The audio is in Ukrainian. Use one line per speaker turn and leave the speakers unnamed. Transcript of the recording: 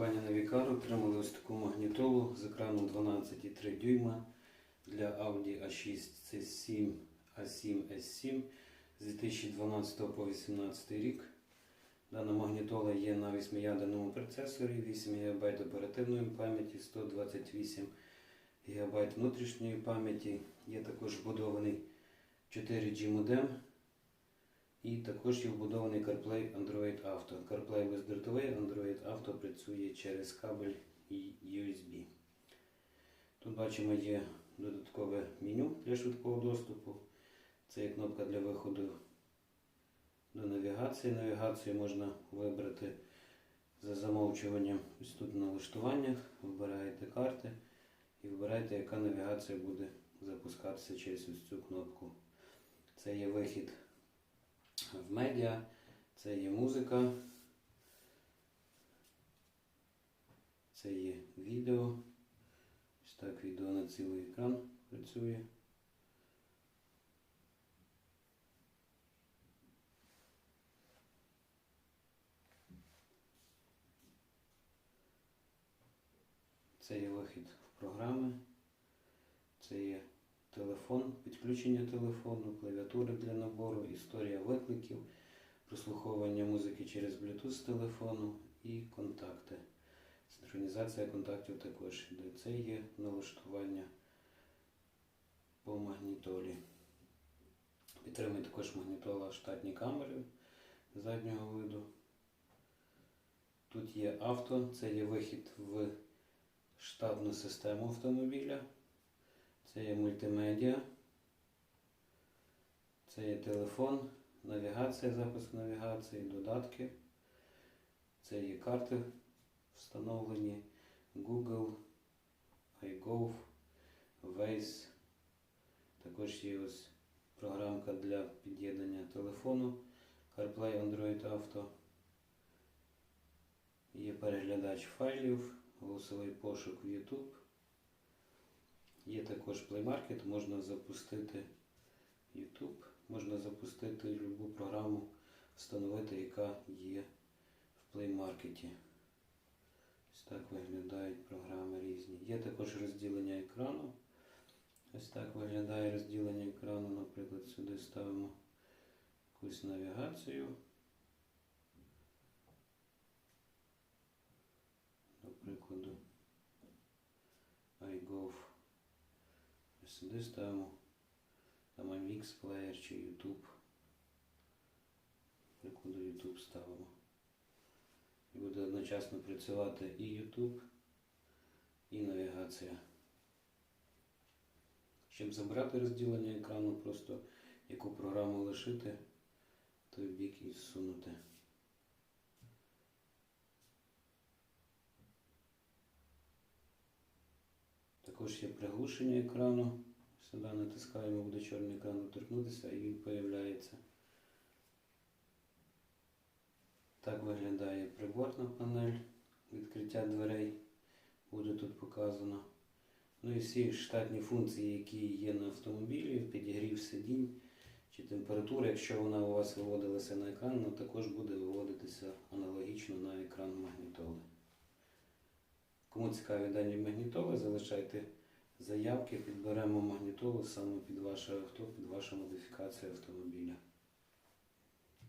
Компанія Navicar отримали ось таку магнітолу з екраном 12,3 дюйма для Audi A6 C7 A7 S7 з 2012 по 2018 рік. Дана магнітола є на 8-ядерному процесорі, 8 ГБ оперативної пам'яті, 128 ГБ внутрішньої пам'яті. Є також вбудований 4G модем. І також є вбудований CarPlay Android Auto. CarPlay бездротовий, Android Auto працює через кабель і USB. Тут бачимо є додаткове меню для швидкого доступу. Це є кнопка для виходу до навігації. Навігацію можна вибрати за замовчуванням ось тут в налаштуваннях. Вибираєте карти і вибираєте, яка навігація буде запускатися через ось цю кнопку. Це є вихід в медіа, це є музика, це є відео. Ось так відео на цілий екран працює. Це є вихід в програми, це є телефон, підключення телефону, клавіатури для набору, історія викликів, прослуховування музики через Bluetooth з телефону і контакти. Синхронізація контактів також йде. Це є налаштування по магнітолі. Підтримує також магнітола штатні камери заднього виду. Тут є авто, це є вихід в штатну систему автомобіля. Це є мультимедіа, це є телефон, навігація, запуск навігації, додатки. Це є карти встановлені, Google, iGov, Waze. Також є ось програмка для під'єднання телефону, CarPlay Android Auto. Є переглядач файлів, голосовий пошук в YouTube. Є також Play Market, можна запустити YouTube, можна запустити любу програму, встановити, яка є в Play Market. Ось так виглядають програми різні. Є також розділення екрану. Ось так виглядає розділення екрану. Наприклад, сюди ставимо якусь навігацію. До прикладу, iGov. Сюди ставимо там MX Player чи YouTube. Прикладу YouTube ставимо. І буде одночасно працювати і YouTube, і навігація. Щоб забрати розділення екрану, просто яку програму лишити, той бік і зсунути. Також є приглушення екрану. Сюди натискаємо, буде чорний екран доторкнутися і він появляється. Так виглядає приборна панель, відкриття дверей буде тут показано. Ну і всі штатні функції, які є на автомобілі, підігрів сидінь чи температура, якщо вона у вас виводилася на екран, вона також буде виводитися аналогічно на екран магнітоли. Кому цікаві дані магнітоли, залишайте заявки, підберемо магнітолу саме під ваше авто, під вашу модифікацію автомобіля.